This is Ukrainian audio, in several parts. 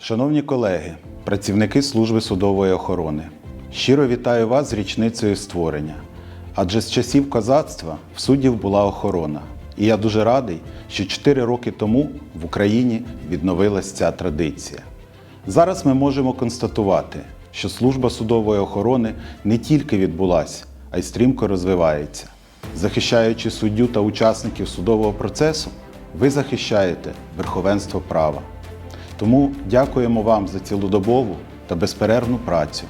Шановні колеги, працівники служби судової охорони, щиро вітаю вас з річницею створення. Адже з часів козацтва в суддів була охорона. І я дуже радий, що 4 роки тому в Україні відновилась ця традиція. Зараз ми можемо констатувати, що служба судової охорони не тільки відбулась, а й стрімко розвивається. Захищаючи суддю та учасників судового процесу, ви захищаєте верховенство права. Тому дякуємо вам за цілодобову та безперервну працю.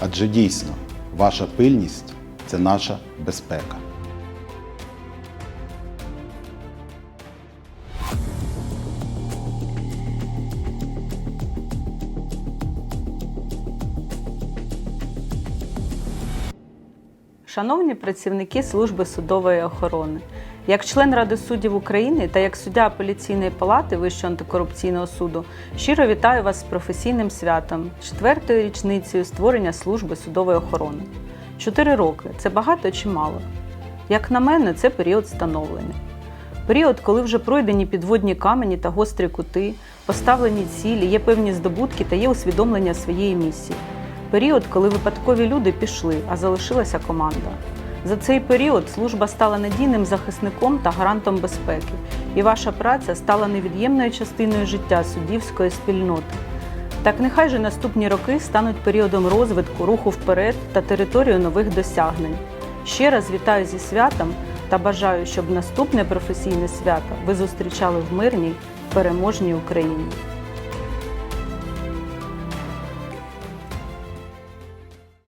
Адже дійсно, ваша пильність це наша безпека. Шановні працівники служби судової охорони, як член Ради суддів України та як суддя апеляційної палати Вищого антикорупційного суду, щиро вітаю вас з професійним святом, четвертою річницею створення служби судової охорони. Чотири роки це багато чи мало? Як на мене, це період становлення. Період, коли вже пройдені підводні камені та гострі кути, поставлені цілі, є певні здобутки та є усвідомлення своєї місії. Період, коли випадкові люди пішли, а залишилася команда. За цей період служба стала надійним захисником та гарантом безпеки, і ваша праця стала невід'ємною частиною життя суддівської спільноти. Так нехай же наступні роки стануть періодом розвитку, руху вперед та територію нових досягнень. Ще раз вітаю зі святом та бажаю, щоб наступне професійне свято ви зустрічали в мирній, переможній Україні.